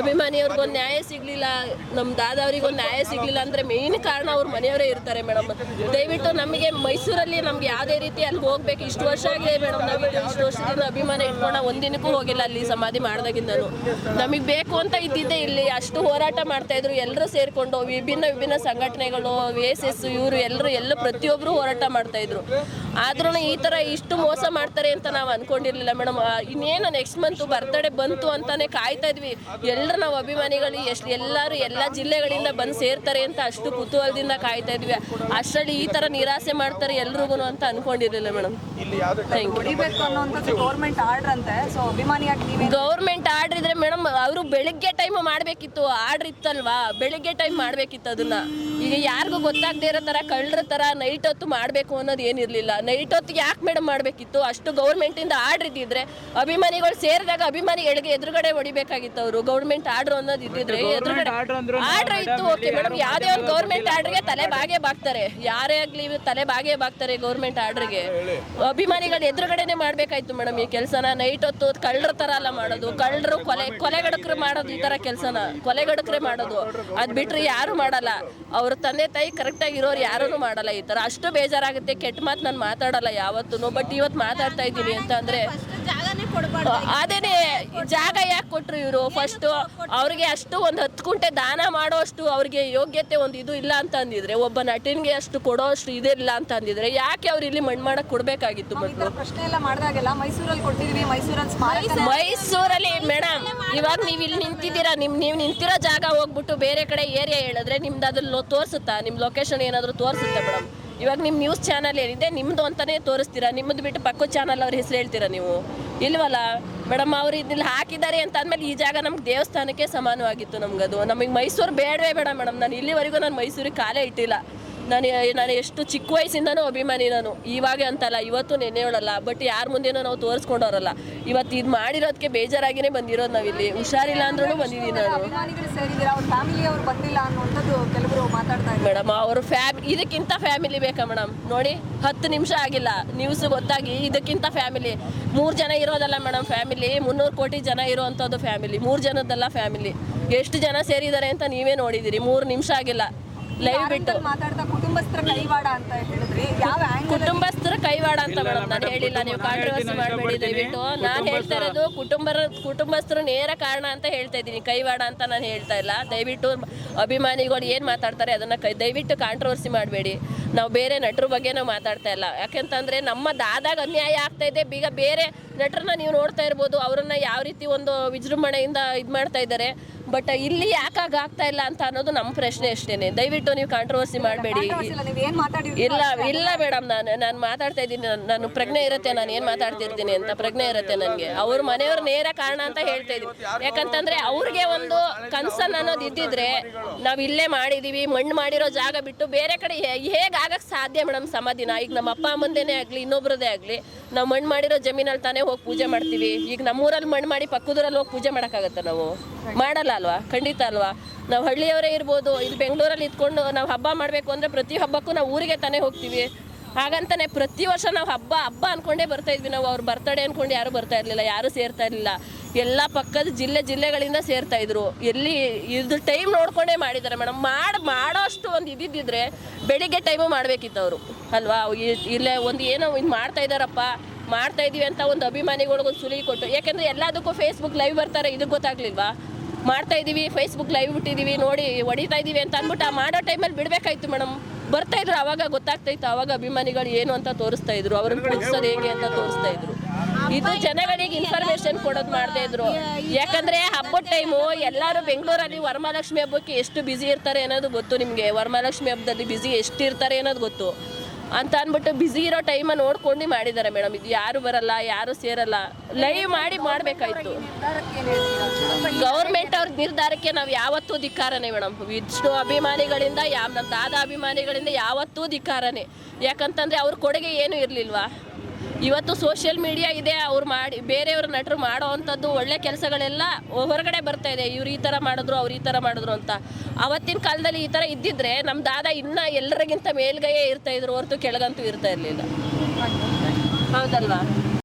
ಅಭಿಮಾನಿಯವ್ರಿಗೊಂದು ನ್ಯಾಯ ಸಿಗ್ಲಿಲ್ಲ ನಮ್ಮ ದಾದವ್ರಿಗೊಂದು ನ್ಯಾಯ ಸಿಗ್ಲಿಲ್ಲ ಅಂದ್ರೆ ಮೇಯ್ನ್ ಕಾರಣ ಅವ್ರ ಮನೆಯವರೇ ಇರ್ತಾರೆ ಮೇಡಮ್. ದಯವಿಟ್ಟು ನಮಗೆ ಮೈಸೂರಲ್ಲಿ ನಮ್ಗೆ ಯಾವುದೇ ರೀತಿ ಅಲ್ಲಿ ಹೋಗ್ಬೇಕು, ಇಷ್ಟು ವರ್ಷ ಆಗಿದೆ ಮೇಡಮ್, ನಾವು ಇಷ್ಟು ವರ್ಷದಿಂದ ಅಭಿಮಾನ ಇಟ್ಕೊಂಡ ಒಂದಿನಕ್ಕೂ ಹೋಗಿಲ್ಲ ಅಲ್ಲಿ ಸಮಾಧಿ ಮಾಡ್ದಾಗಿಂದನು. ನಮಗೆ ಬೇಕು ಅಂತ ಇದ್ದಿದ್ದೆ ಇಲ್ಲಿ, ಅಷ್ಟು ಹೋರಾಟ ಮಾಡ್ತಾ ಇದ್ರು ಎಲ್ಲರೂ ಸೇರ್ಕೊಂಡು ವಿಭಿನ್ನ ವಿಭಿನ್ನ ಸಂಘಟನೆಗಳು ಎಸ್ ಎಸ್, ಇವರು ಎಲ್ಲರೂ ಎಲ್ಲ ಪ್ರತಿಯೊಬ್ಬರು ಹೋರಾಟ ಮಾಡ್ತಾ ಇದ್ರು. ಆದ್ರೂ ಈ ತರ ಇಷ್ಟು ಮೋಸ ಮಾಡ್ತಾರೆ ಅಂತ ನಾವು ಅನ್ಕೊಂಡಿರ್ಲಿಲ್ಲ ಮೇಡಮ್. ಇನ್ನೇನು ನೆಕ್ಸ್ಟ್ ಮಂತ್ ಬರ್ತಡೇ ಬಂತು ಅಂತಾನೆ ಕಾಯ್ತಾ ಇದ್ವಿ. ಎಲ್ಲರೂ ನಾವು ಅಭಿಮಾನಿಗಳು ಎಷ್ಟು ಎಲ್ಲರೂ ಎಲ್ಲ ಜಿಲ್ಲೆಗಳಿಂದ ಬಂದು ಸೇರ್ತಾರೆ ಅಂತ ಅಷ್ಟು ಕುತೂಹಲದಿಂದ ಕಾಯ್ತಾ ಇದ್ವಿ. ಅಷ್ಟರಲ್ಲಿ ಈ ತರ ನಿರಾಸೆ ಮಾಡ್ತಾರೆ ಎಲ್ರಿಗೂ ಅಂತ ಅನ್ಕೊಂಡಿರಲಿಲ್ಲ ಮೇಡಮ್. ಥ್ಯಾಂಕ್ ಯು ಹೊಡಿಬೇಕು ಅನ್ನೋಂಥದ್ದು ಗೌರ್ಮೆಂಟ್ ಗೌರ್ಮೆಂಟ್ ಆರ್ಡರ್ ಇದ್ರೆ ಮೇಡಮ್ ಅವರು ಬೆಳಿಗ್ಗೆ ಟೈಮ್ ಮಾಡಬೇಕಿತ್ತು ಆರ್ಡರ್ ಇತ್ತಲ್ವಾ? ಬೆಳಿಗ್ಗೆ ಟೈಮ್ ಮಾಡಬೇಕಿತ್ತು ಅದನ್ನ. ಈಗ ಯಾರಿಗೂ ಗೊತ್ತಾಗದೇ ಇರೋ ತರ ಕಳ್ಳರ ತರ ನೈಟ್ ಹೊತ್ತು ಮಾಡಬೇಕು ಅನ್ನೋದು ಏನಿರ್ಲಿಲ್ಲ. ನೈಟ್ ಹೊತ್ತು ಯಾಕೆ ಮೇಡಮ್ ಮಾಡಬೇಕಿತ್ತು? ಅಷ್ಟು ಗೌರ್ಮೆಂಟಿಂದ ಆರ್ಡರ್ ಇದ್ದಿದ್ರೆ ಅಭಿಮಾನಿಗಳು ಸೇರಿದಾಗ ಅಭಿಮಾನಿಗಳಿಗೆ ಎದುರುಗಡೆ ಹೊಡಿಬೇಕಾಗಿತ್ತು ಅವರು. ಗೌರ್ಮೆಂಟ್ ಆರ್ಡರ್ ಅನ್ನೋದು ಇದ್ದಿದ್ರೆ ಎದುರುಗಡೆ ಆರ್ಡರ್ ಇತ್ತು ಓಕೆ ಮೇಡಮ್ ಯಾವ್ದೇ ಒಂದು ಗೌರ್ಮೆಂಟ್ ಆರ್ಡರ್ಗೆ ತಲೆ ಬಾಗೇ ಬಾಗ್ತಾರೆ. ಯಾರೇ ಆಗ್ಲಿ ತಲೆ ಬಾಗೇ ಬಾಗ್ತಾರೆ ಗೌರ್ಮೆಂಟ್ ಆರ್ಡರ್ಗೆ. ಅಭಿಮಾನಿಗಳು ಎದುರುಗಡೆನೆ ಮಾಡ್ಬೇಕಾಯ್ತು ಮೇಡಮ್ ಈ ಕೆಲಸನ. ನೈಟ್ ಹೊತ್ತು ಕಳ್ಳರ ತರ ಎಲ್ಲ ಮಾಡೋದು ಕಳ್ಳರು ಕೊಲೆ ಕೊಲೆಗಡಕರು ಮಾಡೋದು ಈ ತರ ಕೆಲಸನ. ಕೊಲೆಗಡಕರೇ ಮಾಡೋದು. ಅದ್ ಬಿಟ್ರೆ ಯಾರು ಮಾಡಲ್ಲ. ಅವ್ರ ತಂದೆ ತಾಯಿ ಕರೆಕ್ಟಾಗಿ ಇರೋರು ಯಾರೂ ಮಾಡಲ್ಲ ಈ ತರ ಅಷ್ಟು ಬೇಜಾರಾಗುತ್ತೆ. ಕೆಟ್ಟ ಮಾತು ನಾನು ಮಾತಾಡಲ್ಲ ಯಾವತ್ತೂ ಬಟ್ ಇವತ್ತು ಮಾತಾಡ್ತಾ ಇದ್ದೀನಿ ಅಂತ ಅಂದ್ರೆ ಅದೇನೆ ಜಾಗ ಯಾಕೆ ಕೊಟ್ರು ಇವರು? ಫಸ್ಟ್ ಅವ್ರಿಗೆ ಅಷ್ಟು ಒಂದು ಹತ್ತು ಕುಂಟೆ ದಾನ ಮಾಡೋ ಅಷ್ಟು ಅವ್ರಿಗೆ ಯೋಗ್ಯತೆ ಒಂದು ಇದು ಇಲ್ಲ ಅಂತ ಅಂದಿದ್ರೆ ಒಬ್ಬ ನಟನಿಗೆ ಅಷ್ಟು ಕೊಡೋ ಅಷ್ಟು ಇದಿಲ್ಲ ಅಂತ ಅಂದಿದ್ರೆ ಯಾಕೆ ಅವ್ರು ಇಲ್ಲಿ ಮಣ್ಣು ಮಾಡಕ್ ಕೊಡ್ಬೇಕಾಗಿತ್ತು ಮೊದಲು? ಪ್ರಶ್ನೆ ಎಲ್ಲ ಮಾಡಿದಾಗೆಲ್ಲ ಮೈಸೂರಲ್ಲಿ ಕೊಟ್ಟಿದೀವಿ ಮೈಸೂರಲ್ಲಿ ಸ್ಮಾರಕ ಮೈಸೂರಲ್ಲಿ ಮೇಡಮ್ ಇವಾಗ ನೀವು ಇಲ್ಲಿ ನಿಂತಿದ್ದೀರಾ? ನಿಮ್ ನೀವು ನಿಂತಿರೋ ಜಾಗ ಹೋಗ್ಬಿಟ್ಟು ಬೇರೆ ಕಡೆ ಏರಿಯಾ ಹೇಳಿದ್ರೆ ನಿಮ್ದು ಅದ್ರಲ್ಲಿ ತೋರಿಸುತ್ತಾ? ನಿಮ್ಮ ಲೊಕೇಶನ್ ಏನಾದರೂ ತೋರಿಸುತ್ತೆ ಮೇಡಮ್ ಇವಾಗ ನಿಮ್ಮ ನ್ಯೂಸ್ ಚಾನಲ್ ಏನಿದೆ ನಿಮ್ಮದು ಅಂತಾನೆ ತೋರಿಸ್ತೀರಾ? ನಿಮ್ಮದು ಬಿಟ್ಟು ಪಕ್ಕದ ಚಾನಲ್ ಅವ್ರ ಹೆಸರು ಹೇಳ್ತೀರಾ ನೀವು? ಇಲ್ವಲ್ಲ? ಮೇಡಮ್, ಅವ್ರು ಇಲ್ಲಿ ಹಾಕಿದ್ದಾರೆ ಅಂತ ಅಂದ್ಮೇಲೆ ಈ ಜಾಗ ನಮ್ಗೆ ದೇವಸ್ಥಾನಕ್ಕೆ ಸಮಾನವಾಗಿತ್ತು ನಮ್ಗದು. ನಮಗೆ ಮೈಸೂರು ಬೇಡವೇ ಬೇಡ ಮೇಡಮ್. ನಾನು ಇಲ್ಲಿವರೆಗೂ ನಾನು ಮೈಸೂರಿಗೆ ಕಾಲೇ ಇಟ್ಟಿಲ್ಲ. ನಾನು ನಾನು ಎಷ್ಟು ಚಿಕ್ಕ ವಯಸ್ಸಿಂದನೂ ಅಭಿಮಾನಿ ನಾನು. ಇವಾಗ ಅಂತಲ್ಲ ಇವತ್ತು ನೆನ್ನೆ ಹೇಳಲ್ಲ. ಬಟ್ ಯಾರ ಮುಂದೆನೂ ನಾವು ತೋರಿಸ್ಕೊಂಡವ್ರಲ್ಲ. ಇವತ್ತು ಇದು ಮಾಡಿರೋದಕ್ಕೆ ಬೇಜಾರಾಗಿನೇ ಬಂದಿರೋದು ನಾವಿಲ್ಲಿ. ಹುಷಾರಿಲ್ಲ ಅಂದ್ರೂ ಬಂದಿದ್ದೀನಿ ನಾನು. ಮೇಡಮ್ ಅವರು ಫ್ಯಾಮ್ ಇದಕ್ಕಿಂತ ಫ್ಯಾಮಿಲಿ ಬೇಕಾ ಮೇಡಮ್? ನೋಡಿ ಹತ್ತು ನಿಮಿಷ ಆಗಿಲ್ಲ. ನ್ಯೂಸ್ ಗೊತ್ತಾಗಿ ಇದಕ್ಕಿಂತ ಫ್ಯಾಮಿಲಿ. ಮೂರು ಜನ ಇರೋದಲ್ಲ ಮೇಡಮ್ ಫ್ಯಾಮಿಲಿ. ಮುನ್ನೂರು ಕೋಟಿ ಜನ ಇರುವಂಥದ್ದು ಫ್ಯಾಮಿಲಿ. ಮೂರು ಜನದ್ದಲ್ಲ ಫ್ಯಾಮಿಲಿ. ಎಷ್ಟು ಜನ ಸೇರಿದ್ದಾರೆ ಅಂತ ನೀವೇ ನೋಡಿದ್ದೀರಿ. ಮೂರು ನಿಮಿಷ ಆಗಿಲ್ಲ. ಲೈವ್ ಬಿಟ್ಟು. ಮಾತಾಡ್ತಾ ಕುಟುಂಬಸ್ಥರ ಕೈವಾಡ ಅಂತ ಹೇಳಿದ್ರಿ. ಯಾವ ಕುಟುಂಬಸ್ಥರ ಕೈವಾಡ ಅಂತ ಮೇಡಮ್ ನಾನು ಹೇಳಿಲ್ಲ ನೀವು ಕಾಂಟ್ರವರ್ಸಿ ಮಾಡಬೇಡಿ ದಯವಿಟ್ಟು. ನಾನು ಹೇಳ್ತಾ ಇರೋದು ಕುಟುಂಬರ ಕುಟುಂಬಸ್ಥರು ನೇರ ಕಾರಣ ಅಂತ ಹೇಳ್ತಾ ಇದ್ದೀನಿ. ಕೈವಾಡ ಅಂತ ನಾನು ಹೇಳ್ತಾ ಇಲ್ಲ. ದಯವಿಟ್ಟು ಅಭಿಮಾನಿಗಳು ಏನು ಮಾತಾಡ್ತಾರೆ ಅದನ್ನ ಕೈ ದಯವಿಟ್ಟು ಕಾಂಟ್ರವರ್ಸಿ ಮಾಡಬೇಡಿ. ನಾವು ಬೇರೆ ನಟರ ಬಗ್ಗೆ ನಾವು ಮಾತಾಡ್ತಾ ಇಲ್ಲ. ಯಾಕೆಂತಂದ್ರೆ ನಮ್ಮ ದಾದಾಗ ಅನ್ಯಾಯ ಆಗ್ತಾ ಇದೆ. ಈಗ ಬೇರೆ ನಟರನ್ನ ನೀವು ನೋಡ್ತಾ ಇರ್ಬೋದು. ಅವರನ್ನ ಯಾವ ರೀತಿ ಒಂದು ವಿಜೃಂಭಣೆಯಿಂದ ಇದು ಮಾಡ್ತಾ ಇದ್ದಾರೆ. ಬಟ್ ಇಲ್ಲಿ ಯಾಕಾಗ ಆಗ್ತಾ ಇಲ್ಲ ಅಂತ ಅನ್ನೋದು ನಮ್ಮ ಪ್ರಶ್ನೆ ಅಷ್ಟೇನೆ. ದಯವಿಟ್ಟು ನೀವು ಕಾಂಟ್ರವರ್ಸಿ ಮಾಡಬೇಡಿ. ಇಲ್ಲ ಇಲ್ಲ ಮೇಡಮ್. ನಾನು ನಾನು ಮಾತಾಡ್ತಾ ಇದ್ದೀನಿ. ನಾನು- ನಾನು ಪ್ರಜ್ಞೆ ಇರುತ್ತೆ. ನಾನು ಏನು ಮಾತಾಡ್ತಿರ್ತೀನಿ ಅಂತ ಪ್ರಜ್ಞೆ ಇರುತ್ತೆ ನನಗೆ. ಅವ್ರ ಮನೆಯವ್ರ ನೇರ ಕಾರಣ ಅಂತ ಹೇಳ್ತಾ ಇದ್ದೀನಿ. ಯಾಕಂತಂದ್ರೆ ಅವ್ರಿಗೆ ಒಂದು ಕನ್ಸನ್ ಅನ್ನೋದು ಇದ್ದಿದ್ರೆ ನಾವು ಇಲ್ಲೇ ಮಾಡಿದೀವಿ. ಮಣ್ಣು ಮಾಡಿರೋ ಜಾಗ ಬಿಟ್ಟು ಬೇರೆ ಕಡೆ ಹೇಗೆ ಆಗಕ್ಕೆ ಸಾಧ್ಯ ಮೇಡಮ್ ಸಮಾಧಿನ ಈಗ ನಮ್ಮ ಅಪ್ಪ ಅಮ್ಮಂದೇನೆ ಆಗಲಿ, ಇನ್ನೊಬ್ರದೇ ಆಗಲಿ, ನಾವು ಮಣ್ಣು ಮಾಡಿರೋ ಜಮೀನಲ್ಲಿ ತಾನೇ ಹೋಗಿ ಪೂಜೆ ಮಾಡ್ತೀವಿ. ಈಗ ನಮ್ಮೂರಲ್ಲಿ ಮಣ್ಣು ಮಾಡಿ ಪಕ್ಕದೂರಲ್ಲಿ ಹೋಗಿ ಪೂಜೆ ಮಾಡೋಕ್ಕಾಗತ್ತೆ ನಾವು? ಮಾಡಲ್ಲ ಅಲ್ವಾ? ಖಂಡಿತ ಅಲ್ವಾ? ನಾವು ಹಳ್ಳಿಯವರೇ ಇರ್ಬೋದು, ಇಲ್ಲಿ ಬೆಂಗಳೂರಲ್ಲಿ ಇದ್ಕೊಂಡು ನಾವು ಹಬ್ಬ ಮಾಡಬೇಕು ಅಂದರೆ ಪ್ರತಿ ಹಬ್ಬಕ್ಕೂ ನಾವು ಊರಿಗೆ ತಾನೇ ಹೋಗ್ತೀವಿ. ಹಾಗಂತಾನೆ ಪ್ರತಿ ವರ್ಷ ನಾವು ಹಬ್ಬ ಹಬ್ಬ ಅನ್ಕೊಂಡೇ ಬರ್ತಾ ಇದ್ವಿ ನಾವು. ಅವ್ರ ಬರ್ತಡೇ ಅನ್ಕೊಂಡು ಯಾರು ಬರ್ತಾ ಇರಲಿಲ್ಲ, ಯಾರು ಸೇರ್ತಾ ಇರಲಿಲ್ಲ. ಎಲ್ಲ ಪಕ್ಕದ ಜಿಲ್ಲೆ ಜಿಲ್ಲೆಗಳಿಂದ ಸೇರ್ತಾ ಇದ್ರು. ಎಲ್ಲಿ ಇದು ಟೈಮ್ ನೋಡ್ಕೊಂಡೇ ಮಾಡಿದ್ದಾರೆ ಮೇಡಮ್ ಮಾಡಿ. ಮಾಡೋ ಅಷ್ಟು ಒಂದು ಇದ್ದಿದ್ದಿದ್ರೆ ಬೆಳಿಗ್ಗೆ ಟೈಮು ಮಾಡಬೇಕಿತ್ತು ಅವರು ಅಲ್ವಾ ಇಲ್ಲೇ ಒಂದು ಏನೋ ಇದು ಮಾಡ್ತಾ ಇದ್ದಾರಪ್ಪ ಮಾಡ್ತಾ ಇದೀವಿ ಅಂತ ಒಂದು ಅಭಿಮಾನಿಗಳಿಗೊಂದು ಸುಲಿಗೆ ಕೊಟ್ಟು ಯಾಕೆಂದ್ರೆ ಎಲ್ಲದಕ್ಕೂ ಫೇಸ್ಬುಕ್ ಲೈವ್ ಬರ್ತಾರೆ ಇದು ಗೊತ್ತಾಗ್ಲಿಲ್ವಾ? ಮಾಡ್ತಾ ಇದೀವಿ ಫೇಸ್ಬುಕ್ ಲೈವ್ ಬಿಟ್ಟಿದೀವಿ ನೋಡಿ ಹೊಡಿತಾ ಇದೀವಿ ಅಂತ ಅಂದ್ಬಿಟ್ಟು ಆ ಮಾಡೋ ಟೈಮಲ್ಲಿ ಬಿಡಬೇಕಾಯ್ತು ಮೇಡಮ್ ಬರ್ತಾ ಇದ್ರು ಅವಾಗ ಗೊತ್ತಾಗ್ತಾ ಇತ್ತು ಅವಾಗ ಅಭಿಮಾನಿಗಳು ಏನು ಅಂತ ತೋರಿಸ್ತಾ ಇದ್ರು ಅವ್ರನ್ನ ಪೂಜಿಸೋದು ಹೇಗೆ ಅಂತ ತೋರಿಸ್ತಾ ಇದ್ರು. ಇದು ಜನಗಳಿಗೆ ಇನ್ಫಾರ್ಮೇಶನ್ ಕೊಡೋದು ಮಾಡ್ತಾ ಇದ್ರು. ಯಾಕಂದ್ರೆ ಹಬ್ಬದ ಟೈಮು ಎಲ್ಲರೂ ಬೆಂಗಳೂರಲ್ಲಿ ವರಮಹಾಲಕ್ಷ್ಮಿ ಹಬ್ಬಕ್ಕೆ ಎಷ್ಟು ಬ್ಯುಸಿ ಇರ್ತಾರೆ ಅನ್ನೋದು ಗೊತ್ತು ನಿಮಗೆ. ವರಮಹಾಲಕ್ಷ್ಮಿ ಹಬ್ಬದಲ್ಲಿ ಬ್ಯುಸಿ ಎಷ್ಟು ಇರ್ತಾರೆ ಅನ್ನೋದು ಗೊತ್ತು. ಅಂತ ಅಂದ್ಬಿಟ್ಟು ಬ್ಯುಸಿ ಇರೋ ಟೈಮ ನೋಡ್ಕೊಂಡು ಮಾಡಿದ್ದಾರೆ ಮೇಡಮ್ ಇದು ಯಾರು ಬರಲ್ಲ, ಯಾರು ಸೇರಲ್ಲ. ಲೈವ್ ಮಾಡಿ ಮಾಡ್ಬೇಕಾಯ್ತು. ಗೌರ್ಮೆಂಟ್ ಅವ್ರ ನಿರ್ಧಾರಕ್ಕೆ ನಾವು ಯಾವತ್ತೂ ಧಿಕ್ಕಾರನೇ ಮೇಡಮ್ ವಿಷ್ಣು ಅಭಿಮಾನಿಗಳಿಂದ ಯಾವ ನಮ್ಮ ದಾದ ಅಭಿಮಾನಿಗಳಿಂದ ಯಾವತ್ತೂ ಧಿಕ್ಕಾರನೇ. ಯಾಕಂತಂದ್ರೆ ಅವ್ರ ಕೊಡುಗೆ ಏನೂ ಇರಲಿಲ್ವಾ? ಇವತ್ತು ಸೋಷಿಯಲ್ ಮೀಡಿಯಾ ಇದೆ, ಅವ್ರು ಮಾಡಿ, ಬೇರೆಯವ್ರ ನಟರು ಮಾಡೋ ಅಂಥದ್ದು ಒಳ್ಳೆ ಕೆಲಸಗಳೆಲ್ಲ ಹೊರಗಡೆ ಬರ್ತಾ ಇದೆ. ಇವ್ರು ಈ ಥರ ಮಾಡಿದ್ರು, ಅವ್ರು ಈ ಥರ ಮಾಡಿದ್ರು ಅಂತ. ಅವತ್ತಿನ ಕಾಲದಲ್ಲಿ ಈ ಥರ ಇದ್ದಿದ್ರೆ ನಮ್ಮ ದಾದ ಇನ್ನೂ ಎಲ್ಲರಿಗಿಂತ ಮೇಲ್ಗೈಯೇ ಇರ್ತಾ ಇದ್ರು ಹೊರತು ಕೆಳಗಂತೂ ಇರ್ತಾ ಇರಲಿಲ್ಲ. ಹೌದಲ್ವಾ?